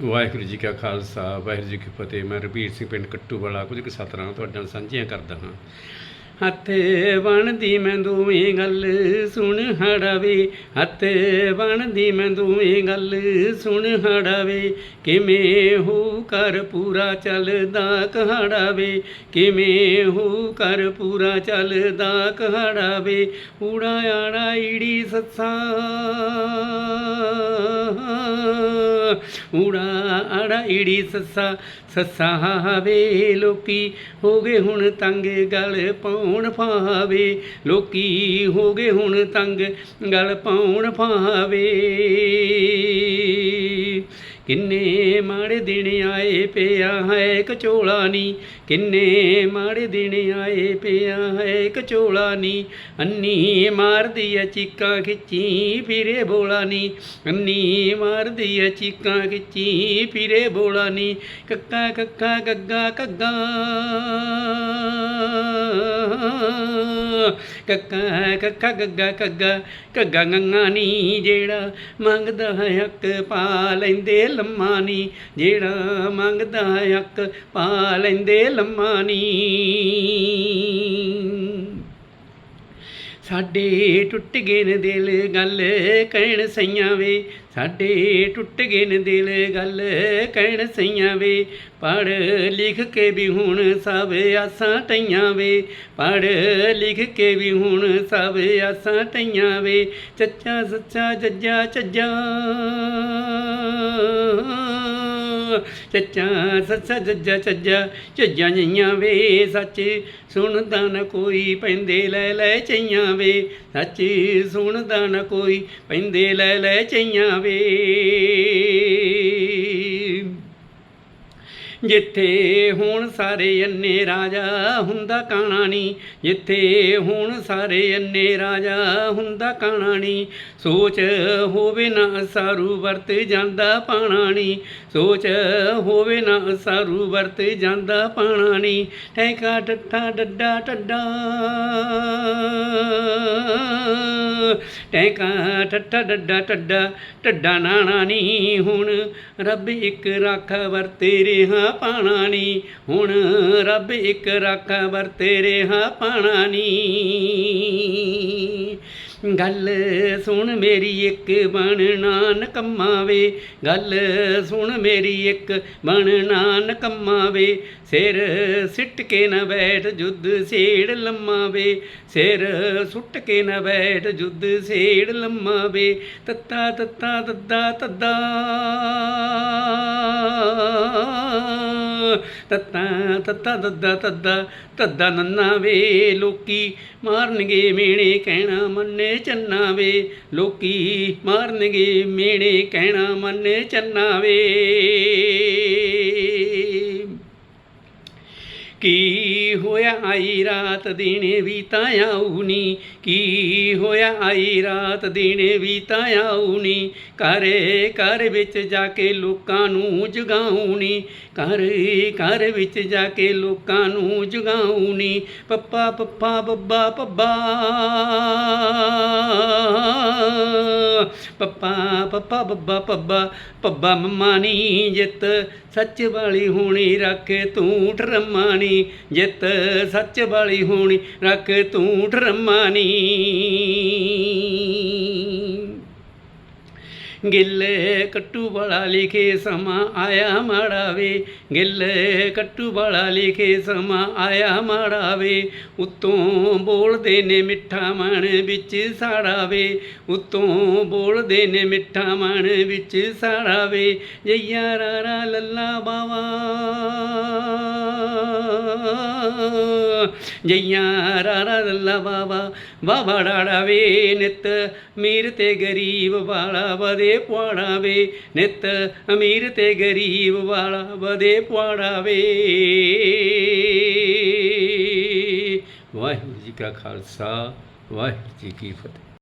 ਵਾਹਿਗੁਰੂ ਜੀ ਕਾ ਖਾਲਸਾ, ਵਾਹਿਗੁਰੂ ਜੀ ਕੀ ਫਤਿਹ। ਮੈਂ ਰਵੀਰ ਸਿੰਘ ਪਿੰਡ ਕੱਟੂ ਵਾਲਾ ਕੁਝ ਕੁ ਸਤਰਾਂ ਤੁਹਾਡੇ ਨਾਲ ਸਾਂਝੀਆਂ ਕਰਦਾ ਹਾਂ। ਹੱਥੇ ਬਣਦੀ ਮੈਂ ਦੋਵੇਂ ਗੱਲ ਸੁਣ ਹੜਾਵੇ। ਹੱਥੇ ਬਣਦੀ ਮੈਂ ਦੋਵੇਂ ਗੱਲ ਸੁਣ ਹੜਾਵੇ। ਕਿਵੇਂ ਹੋ ਕਰ ਪੂਰਾ ਚੱਲਦਾ ਕਹਾੜਾਵੇ। ਕਿਵੇਂ ਹੋ ਕਰ ਪੂਰਾ ਚੱਲਦਾ ਕਹਾੜਾਵੇ। ਊੜਾ ਆੜਾ ਈੜੀ ਸੱਸਾ ਊੜਾ ਆੜਾ ਈੜੀ ਸੱਸਾ ਸੱਸਾ ਹਾਵੇ ਲੋਕੀ ਹੋ ਗਏ ਹੁਣ ਤੰਗ ਗਲ ਪਾਉਣ ਫਾਵੇ ਲੋਕੀ ਹੋ ਗਏ ਹੁਣ ਤੰਗ ਗਲ ਪਾਉਣ ਫਾਵੇ ਕਿੰਨੇ ਮਾੜੇ ਦਿਨ ਆਏ ਪਿਆ ਹੈ ਕਚੋਲਾ ਨੀ ਕਿੰਨੇ ਮਾੜੇ ਦਿਨ ਆਏ ਪਿਆ ਹੈ ਕਚੋਲਾ ਨੀ ਅੰਨੀ ਮਾਰਦੀ ਐ ਚੀਕਾਂ ਖਿੱਚੀ, ਫਿਰੇ ਬੋਲਾ ਨੀ ਅੰਨੀ ਮਾਰਦੀ ਐ ਚੀਕਾਂ ਖਿੱਚੀ, ਫਿਰੇ ਬੋਲਾ ਨੀ ਕੱਕਾ ਕੱਕਾ ਗੱਗਾ ਕੱਗਾ। ਕੱਕਾ ਕੱਕਾ ਗੱਗਾ ਕੱਗਾ ਕੱਗਾ ਗੰਗਾ ਨੀ ਜਿਹੜਾ ਮੰਗਦਾ ਹੱਕ ਪਾ ਲੈਂਦੇ ਲੰਮਾ ਨੀ ਜਿਹੜਾ ਮੰਗਦਾ ਹੈ ਹੱਕ ਪਾ ਲੈਂਦੇ ਲੰਮਾ ਨੀ। ਸਾਡੇ ਟੁੱਟ ਗਏ ਨੇ ਦਿਲ, ਗੱਲ ਕਹਿਣ ਸਈਆਂ ਵੇ। ਸਾਡੇ ਟੁੱਟ ਗਏ ਨੇ ਦਿਲ, ਗੱਲ ਕਹਿਣ ਸਈਆਂ ਵੇ। ਪੜ ਲਿਖ ਕੇ ਵੀ ਹੁਣ ਸਭ ਆਸਾਂ ਟਈਆਂ ਵੇ। ਪੜ ਲਿਖ ਕੇ ਵੀ ਹੁਣ ਸਭ ਆਸਾਂ ਟਈਆਂ ਵੇ। ਚੱਚਾ ਸੱਚਾ ਜੱਜਾ ਚੱਜਾ ਚੱਚਾ ਸੱਚਾ ਜੱਜਾ, ਚੱਜਾ ਝੱਜਾਂ ਜਈਆਂ ਵੇ, ਸੱਚ ਸੁਣਦਾ ਨਾ ਕੋਈ ਪੈਂਦੇ ਲੈ ਲੈ ਚਈਆਂ ਵੇ, ਸੱਚ ਸੁਣਦਾ ਨਾ ਕੋਈ ਪੈਂਦੇ ਲੈ ਲੈ ਚਈਆਂ ਵੇ। ਜਿੱਥੇ ਹੁਣ ਸਾਰੇ ਅੰਨੇ ਰਾਜਾ ਹੁੰਦਾ ਕਾਣਾ ਨੀ ਜਿੱਥੇ ਹੁਣ ਸਾਰੇ ਅੰਨੇ ਰਾਜਾ ਹੁੰਦਾ ਕਾਣਾ ਨੀ ਸੋਚ ਹੋਵੇ ਨਾ ਸਾਰੂ ਵਰਤ ਜਾਂਦਾ ਪਾਣਾ ਨੀ ਸੋਚ ਹੋਵੇ ਨਾ ਸਾਰੂ ਵਰਤ ਜਾਂਦਾ ਪਾਣਾ ਨੀ ਠੈਕਾ ਟੱਟਾ ਡੱਡਾ ਟੱਡਾ ਟੈਕਾ ਠੱਠਾ, ਡੱਡਾ ਟੱਡਾ ਟੱਡਾ ਨਾਣਾ ਨੀ ਹੁਣ, ਰੱਬ ਇੱਕ ਰਾਖਾ ਵਰਤੇ ਰਿਹਾ। ਪਾਣਾ ਨੀ। ਹੁਣ ਰੱਬ ਇੱਕ ਰਾਖਾ ਵਰਤੇ ਰਿਹਾ ਪਾਣਾ ਨੀ। ਗੱਲ ਸੁਣ ਮੇਰੀ ਇੱਕ ਬਣਨਾ ਨਕੰਮਾ ਵੇ ਗੱਲ ਸੁਣ ਮੇਰੀ ਇੱਕ ਬਣਨਾ ਨਕੰਮਾ ਵੇ ਸਿਰ ਸਿੱਟ ਕੇ ਨਾ ਬੈਠ ਜੁੱਧ ਸੇੜ ਲੰਮਾ ਵੇ ਸਿਰ ਸੁੱਟ ਕੇ ਨਾ ਬੈਠ ਜੁੱਧ ਸੇੜ ਲੰਮਾ ਵੇ ਤੱਤਾ ਤੱਤਾ ਤੱਦਾ ਤੱਦਾ। ਤੱਤਾ ਤੱਤਾ ਤੱਦਾ ਤੱਦਾ ਤੱਦਾ ਨੰਨਾ ਵੇ ਲੋਕੀ ਮਾਰਨਗੇ ਮੇਣੇ, ਕਹਿਣਾ ਮੰਨੇ ਚੰਨਾ ਵੇ ਲੋਕੀ ਮਾਰਨਗੇ ਮੇਣੇ, ਕਹਿਣਾ ਮੰਨੇ ਚੰਨਾ ਵੇ ਕੀ ਹੋਇਆ ਆਈ ਰਾਤ ਦਿਨੇ ਵੀ ਤਾਂ ਆਉਣੀ ਕੀ ਹੋਇਆ ਆਈ ਰਾਤ ਦਿਨੇ ਵੀ ਤਾਂ ਆਉਣੀ ਘਰ ਘਰ ਵਿੱਚ ਜਾ ਕੇ ਲੋਕਾਂ ਨੂੰ ਜਗਾਉਣੀ ਘਰ ਘਰ ਵਿੱਚ ਜਾ ਕੇ ਲੋਕਾਂ ਨੂੰ ਜਗਾਉਣੀ ਪੱਪਾ ਪੱਪਾ ਬੱਬਾ ਪੱਬਾ ਪੱਪਾ, ਬੱਬਾ, ਪੱਬਾ ਪੱਬਾ ਮੰਮਾ ਨੀ ਜਿੱਤ ਸੱਚ ਵਾਲੀ ਹੋਣੀ ਰੱਖ ਤੂੰ ਠਰਮਾਨੀ ਜਿੱਤ ਸੱਚ ਵਾਲੀ ਹੋਣੀ ਰੱਖ ਤੂੰ ਠਰਮਾਨੀ ਗਿੱਲੇ ਕੱਟੂ ਵਾਲਾ ਲਿਖੇ ਸਮਾਂ ਆਇਆ ਮਾੜਾ ਵੇ। ਗਿੱਲੇ ਕੱਟੂ ਵਾਲਾ ਲਿਖੇ ਸਮਾਂ ਆਇਆ ਮਾੜਾ ਵੇ। ਉਤੋਂ ਬੋਲਦੇ ਨੇ ਮਿੱਠਾ ਮਨ ਵਿੱਚ ਸਾੜਾ ਵੇ। ਉਤੋਂ ਬੋਲਦੇ ਨੇ ਮਿੱਠਾ ਮਨ ਵਿੱਚ ਸਾੜਾ ਵੇ। ਜਈਆ ਰਾਰਾ ਲੱਲਾ ਬਾਵਾ। ਜਈਆਂ ਰਾਰਾ ਲੱਲਾ ਬਾਵਾ। ਬਾਬਾ ਡਾੜਾ ਵੇ ਨਿਤ ਮੀਰ ਤੇ ਗਰੀਬ ਵਾਲਾ ਵਦੇ ਪੁਆੜਾ ਵੇ, ਨਿਤ ਅਮੀਰ ਤੇ ਗਰੀਬ ਵਾਲਾ ਵਧੇ ਪੁਆੜਾ ਵੇ। ਵਾਹਿਗੁਰੂ ਜੀ ਕਾ ਖਾਲਸਾ, ਵਾਹਿਗੁਰੂ ਜੀ ਕੀ ਫਤਿਹ।